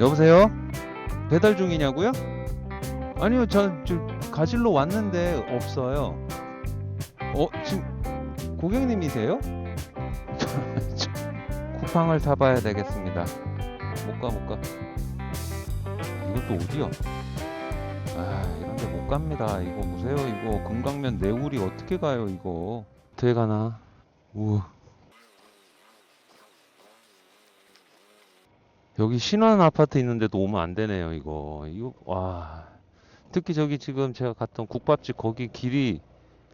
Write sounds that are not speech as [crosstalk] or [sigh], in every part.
여보세요? 배달 중이냐고요? 아니요, 저, 저 가실로 왔는데 없어요. 어, 지금 고객님이세요? 저, [laughs] 쿠팡을 타봐야 되겠습니다. 못 가, 못 가. 이것도 어디야? 아, 이런데 못 갑니다. 이거 보세요. 이거 금강면 내울이 어떻게 가요, 이거? 어떻게 가나? 우. 여기 신원 아파트 있는데도 오면 안 되네요, 이거. 이거, 와. 특히 저기 지금 제가 갔던 국밥집 거기 길이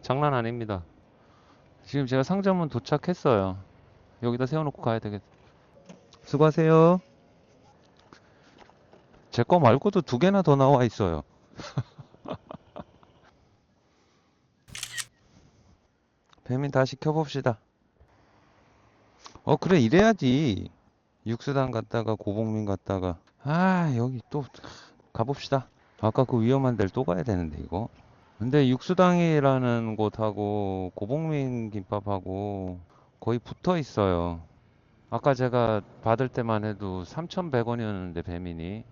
장난 아닙니다. 지금 제가 상점은 도착했어요. 여기다 세워놓고 가야 되겠. 수고하세요. 제 거 말고도 두 개나 더 나와 있어요. [laughs] 배민 다시 켜봅시다. 어, 그래, 이래야지. 육수당 갔다가 고봉민 갔다가. 아, 여기 또 가봅시다. 아까 그 위험한 데를 또 가야 되는데, 이거. 근데 육수당이라는 곳하고 고봉민 김밥하고 거의 붙어 있어요. 아까 제가 받을 때만 해도 3,100원이었는데, 배민이.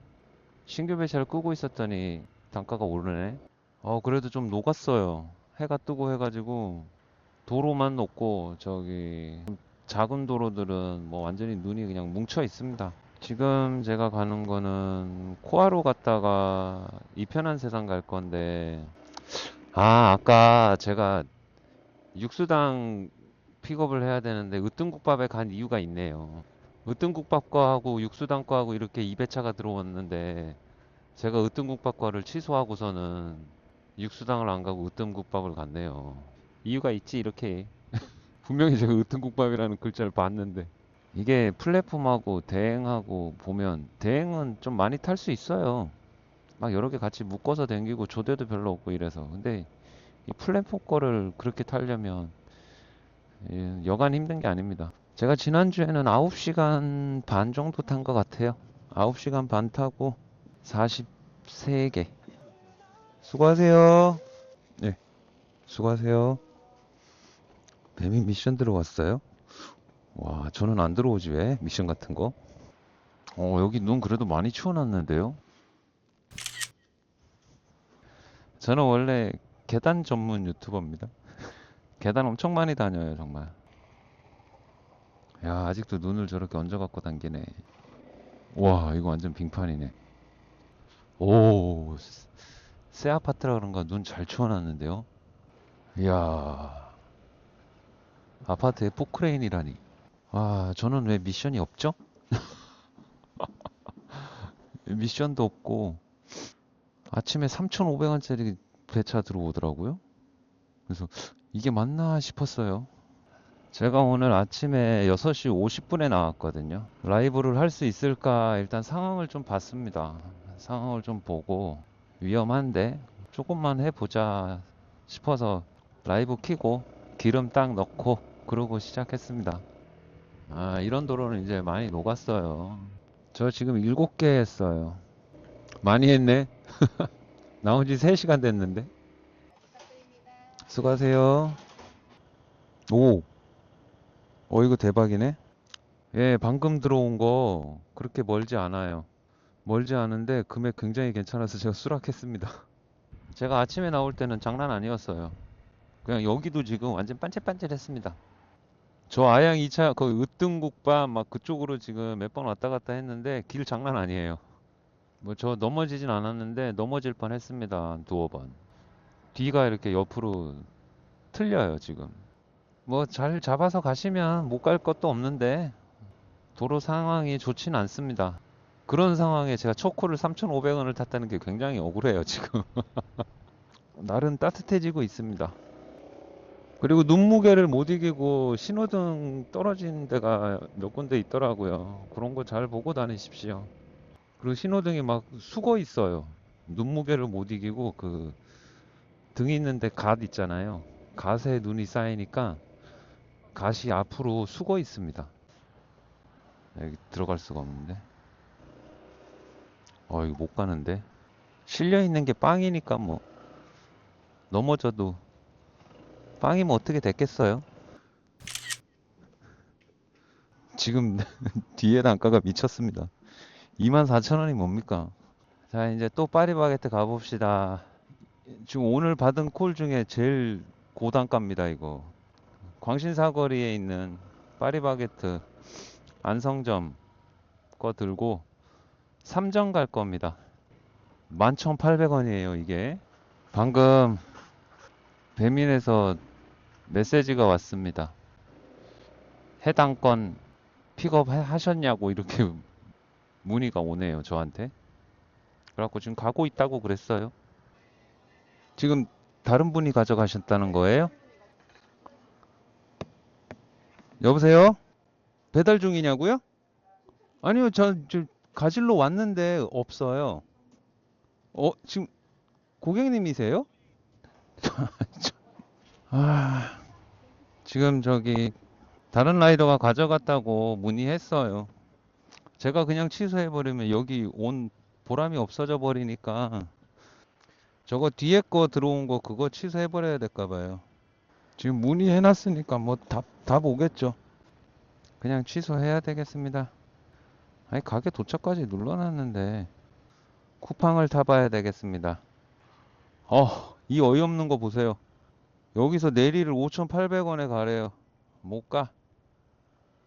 신규 배차를 끄고 있었더니 단가가 오르네. 어, 그래도 좀 녹았어요. 해가 뜨고 해가지고 도로만 녹고 저기 작은 도로들은 뭐 완전히 눈이 그냥 뭉쳐 있습니다. 지금 제가 가는 거는 코아로 갔다가 이 편한 세상 갈 건데 아, 아까 제가 육수당 픽업을 해야 되는데 으뜸국밥에 간 이유가 있네요. 으뜸국밥과하고 육수당과하고 이렇게 2배차가 들어왔는데 제가 으뜸국밥과를 취소하고서는 육수당을 안 가고 으뜸국밥을 갔네요. 이유가 있지 이렇게 분명히 제가 으뜸국밥이라는 글자를 봤는데 이게 플랫폼하고 대행하고 보면 대행은 좀 많이 탈 수 있어요. 막 여러 개 같이 묶어서 댕기고 조대도 별로 없고 이래서 근데 이 플랫폼 거를 그렇게 타려면 예, 여간 힘든 게 아닙니다. 제가 지난주에는 9시간 반 정도 탄 것 같아요. 9시간 반 타고 43개. 수고하세요. 네. 수고하세요. 뱀이 미션 들어왔어요? 와, 저는 안 들어오지 왜? 미션 같은 거? 어, 여기 눈 그래도 많이 치워놨는데요? 저는 원래 계단 전문 유튜버입니다. [laughs] 계단 엄청 많이 다녀요, 정말. 야, 아직도 눈을 저렇게 얹어갖고 당기네. 와, 이거 완전 빙판이네. 오, 새- 새 아파트라 그런가 눈 잘 치워놨는데요? 이야, 아파트에 포크레인이라니. 아, 저는 왜 미션이 없죠? [laughs] 미션도 없고, 아침에 3,500원짜리 배차 들어오더라고요. 그래서 이게 맞나 싶었어요. 제가 오늘 아침에 6시 50분에 나왔거든요. 라이브를 할 수 있을까 일단 상황을 좀 봤습니다. 상황을 좀 보고 위험한데 조금만 해보자 싶어서 라이브 키고 기름 딱 넣고 그러고 시작했습니다. 아, 이런 도로는 이제 많이 녹았어요. 저 지금 7개 했어요. 많이 했네. [laughs] 나온 지 3시간 됐는데. 수고하세요. 오. 어, 이거 대박이네. 예, 방금 들어온 거 그렇게 멀지 않아요. 멀지 않은데 금액 굉장히 괜찮아서 제가 수락했습니다. [laughs] 제가 아침에 나올 때는 장난 아니었어요. 그냥 여기도 지금 완전 반질반질했습니다. 저 아양 2차 거기 으뜸국밥 막 그쪽으로 지금 몇 번 왔다 갔다 했는데 길 장난 아니에요. 뭐 저 넘어지진 않았는데 넘어질 뻔 했습니다. 한 두어 번. 뒤가 이렇게 옆으로 틀려요, 지금. 뭐 잘 잡아서 가시면 못 갈 것도 없는데 도로 상황이 좋진 않습니다. 그런 상황에 제가 초코를 3,500원을 탔다는 게 굉장히 억울해요, 지금. [laughs] 날은 따뜻해지고 있습니다. 그리고 눈무게를 못 이기고 신호등 떨어진 데가 몇 군데 있더라고요. 그런 거 잘 보고 다니십시오. 그리고 신호등이 막 숙어 있어요. 눈무게를 못 이기고 그등 있는데 갓 있잖아요. 갓에 눈이 쌓이니까 갓이 앞으로 숙어 있습니다. 여기 들어갈 수가 없는데. 어, 이거 못 가는데. 실려 있는 게 빵이니까 뭐 넘어져도 빵이면 어떻게 됐겠어요? 지금 [laughs] 뒤에 단가가 미쳤습니다. 24,000원이 뭡니까? 자, 이제 또 파리바게트 가봅시다. 지금 오늘 받은 콜 중에 제일 고단가입니다, 이거. 광신 사거리에 있는 파리바게트 안성점 거 들고 3점 갈 겁니다. 11,800원이에요, 이게. 방금 배민에서 메시지가 왔습니다. 해당 건 픽업 하- 하셨냐고 이렇게 [laughs] 문의가 오네요, 저한테. 그래갖고 지금 가고 있다고 그랬어요. 지금 다른 분이 가져가셨다는 거예요? 여보세요? 배달 중이냐고요? 아니요, 저, 저 가질러 왔는데 없어요. 어, 지금 고객님이세요? [laughs] 아, 지금 저기 다른 라이더가 가져갔다고 문의했어요. 제가 그냥 취소해버리면 여기 온 보람이 없어져 버리니까 저거 뒤에 거 들어온 거 그거 취소해버려야 될까 봐요. 지금 문의해놨으니까 뭐 답, 답 오겠죠. 그냥 취소해야 되겠습니다. 아니, 가게 도착까지 눌러놨는데 쿠팡을 타봐야 되겠습니다. 어, 이 어이없는 거 보세요. 여기서 내리를 5,800원에 가래요. 못 가.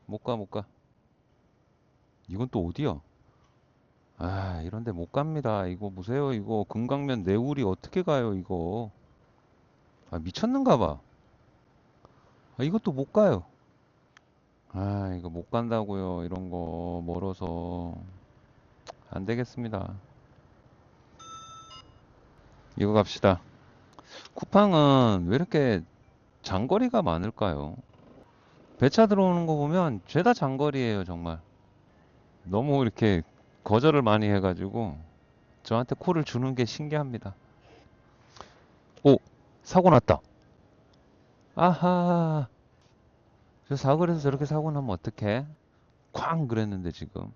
못 가, 못 가. 이건 또 어디야? 아, 이런데 못 갑니다. 이거 보세요. 이거 금강면 내울이 어떻게 가요, 이거. 아, 미쳤는가 봐. 아, 이것도 못 가요. 아, 이거 못 간다고요. 이런 거 멀어서 안 되겠습니다. 이거 갑시다. 쿠팡은 왜 이렇게 장거리가 많을까요? 배차 들어오는 거 보면 죄다 장거리예요, 정말. 너무 이렇게 거절을 많이 해가지고 저한테 콜을 주는 게 신기합니다. 오, 사고 났다. 아하. 저 사거리에서 저렇게 사고 나면 어떡해? 쾅 그랬는데 지금.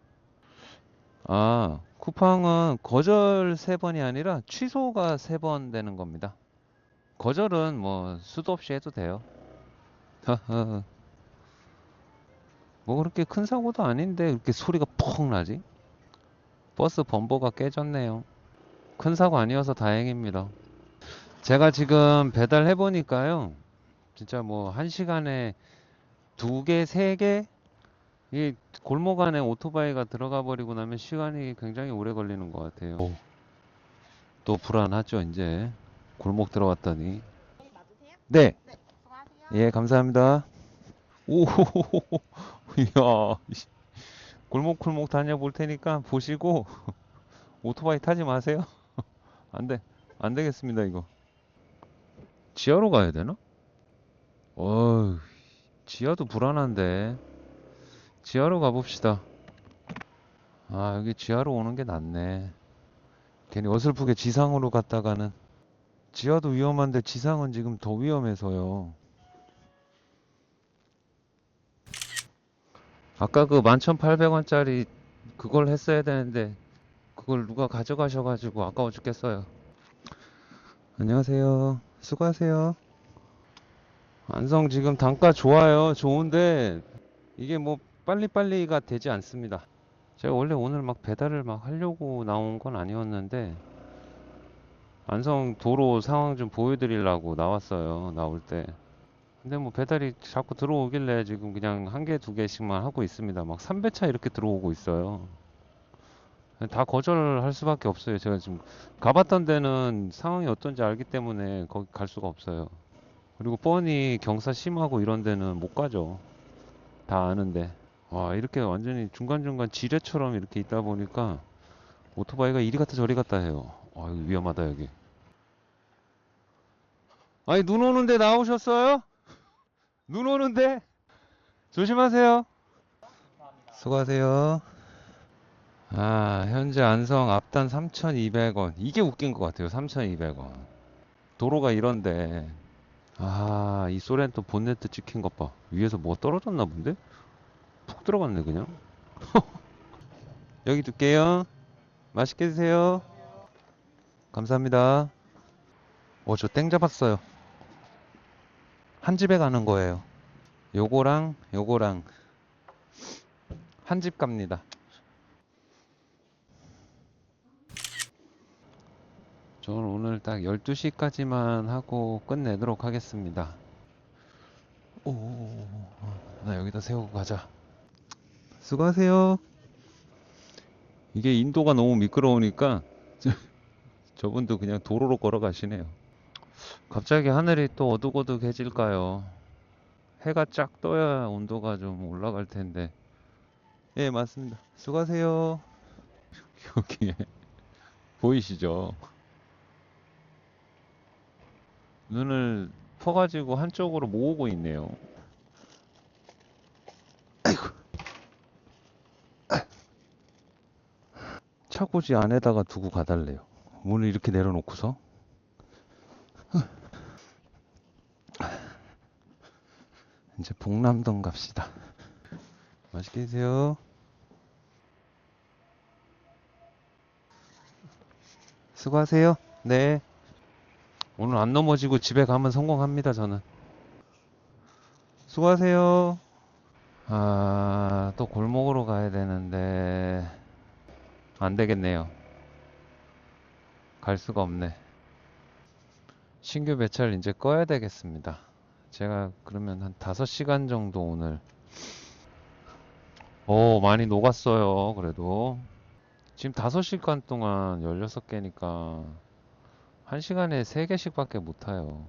아, 쿠팡은 거절 세 번이 아니라 취소가 세 번 되는 겁니다. 거절은 뭐 수도 없이 해도 돼요. [laughs] 뭐 그렇게 큰 사고도 아닌데 이렇게 소리가 펑 나지? 버스 범버가 깨졌네요. 큰 사고 아니어서 다행입니다. 제가 지금 배달해 보니까요. 진짜 뭐 한 시간에 두 개, 세 개? 이 골목 안에 오토바이가 들어가 버리고 나면 시간이 굉장히 오래 걸리는 것 같아요. 오, 또 불안하죠, 이제. 골목 들어왔더니. 맞으세요? 네, 네. 예, 감사합니다. 오, [laughs] 이야, 이 골목골목 다녀볼 테니까 보시고 [laughs] 오토바이 타지 마세요. [laughs] 안 돼, 안 되겠습니다, 이거. 지하로 가야 되나? 어휴, 지하도 불안한데. 지하로 가봅시다. 아, 여기 지하로 오는 게 낫네. 괜히 어설프게 지상으로 갔다가는 지하도 위험한데 지상은 지금 더 위험해서요. 아까 그 11,800원짜리 그걸 했어야 되는데 그걸 누가 가져가셔가지고 아까워 죽겠어요. 안녕하세요. 수고하세요. 안성 지금 단가 좋아요. 좋은데 이게 뭐 빨리빨리가 되지 않습니다. 제가 원래 오늘 막 배달을 막 하려고 나온 건 아니었는데 안성 도로 상황 좀 보여드리려고 나왔어요. 나올 때. 근데 뭐 배달이 자꾸 들어오길래 지금 그냥 한 개, 두 개씩만 하고 있습니다. 막 3배차 이렇게 들어오고 있어요. 다 거절할 수밖에 없어요. 제가 지금 가봤던 데는 상황이 어떤지 알기 때문에 거기 갈 수가 없어요. 그리고 뻔히 경사 심하고 이런 데는 못 가죠. 다 아는데. 와, 이렇게 완전히 중간중간 지뢰처럼 이렇게 있다 보니까 오토바이가 이리 갔다 저리 갔다 해요. 아, 이거 위험하다, 여기. 아니, 눈 오는데 나오셨어요? 눈 오는데? 조심하세요. 수고하세요. 아, 현재 안성 앞단 3,200원. 이게 웃긴 것 같아요. 3,200원. 도로가 이런데. 아, 이 소렌토 본네트 찍힌 것 봐. 위에서 뭐 떨어졌나 본데? 푹 들어갔네, 그냥. [laughs] 여기 둘게요. 맛있게 드세요. 감사합니다. 어, 저 땡 잡았어요. 한 집에 가는 거예요. 요거랑 요거랑 한 집 갑니다. 저는 오늘 딱 12시까지만 하고 끝내도록 하겠습니다. 오, 나 여기다 세우고 가자. 수고하세요. 이게 인도가 너무 미끄러우니까 저- 저분도 그냥 도로로 걸어가시네요. 갑자기 하늘이 또 어둑어둑해질까요? 해가 쫙 떠야 온도가 좀 올라갈 텐데. 예, 맞습니다. 수고하세요. [laughs] 여기에 보이시죠? 눈을 퍼가지고 한쪽으로 모으고 있네요. 차고지 안에다가 두고 가달래요. 문을 이렇게 내려놓고서. 이제 복남동 갑시다. 맛있게 드세요. 수고하세요. 네. 오늘 안 넘어지고 집에 가면 성공합니다, 저는. 수고하세요. 아, 또 골목으로 가야 되는데, 안 되겠네요. 갈 수가 없네. 신규 배차를 이제 꺼야 되겠습니다. 제가 그러면 한 5시간 정도 오늘. 오, 많이 녹았어요, 그래도. 지금 5시간 동안 16개니까 1시간에 3개씩 밖에 못 타요.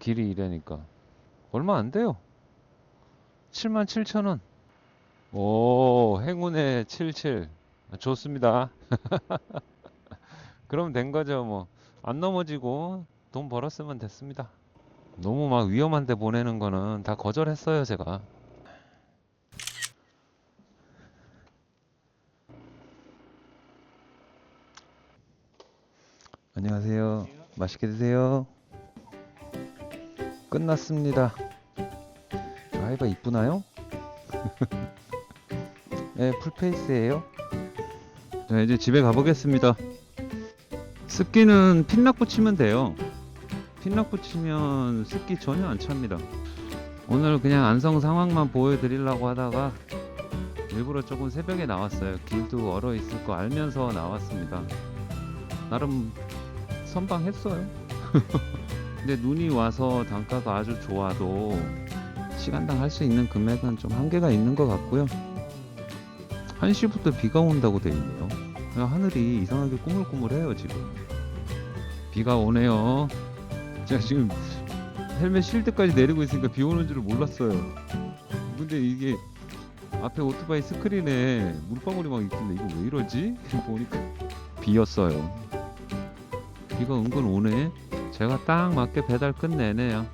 길이 이래니까. 얼마 안 돼요. 7만 7천 원. 오, 행운의 77. 좋습니다. [laughs] 그럼 된 거죠, 뭐. 안 넘어지고 돈 벌었으면 됐습니다. 너무 막 위험한 데 보내는 거는 다 거절했어요, 제가. 안녕하세요. 맛있게 드세요. 끝났습니다. 아이바 이쁘나요? [laughs] 네, 풀페이스예요. 자, 이제 집에 가보겠습니다. 습기는 핀락 붙이면 돼요. 핀락 붙이면 습기 전혀 안 찹니다. 오늘 그냥 안성 상황만 보여드리려고 하다가 일부러 조금 새벽에 나왔어요. 길도 얼어 있을 거 알면서 나왔습니다. 나름 선방했어요. [laughs] 근데 눈이 와서 단가가 아주 좋아도 시간당 할 수 있는 금액은 좀 한계가 있는 것 같고요. 1시부터 비가 온다고 돼 있네요. 하늘이 이상하게 꾸물꾸물해요, 지금. 비가 오네요. 제가 지금 헬멧 실드까지 내리고 있으니까 비 오는 줄을 몰랐어요. 근데 이게 앞에 오토바이 스크린에 물방울이 막 있길래 이거 왜 이러지? 보니까 비였어요. 비가 은근 오네. 제가 딱 맞게 배달 끝내네요.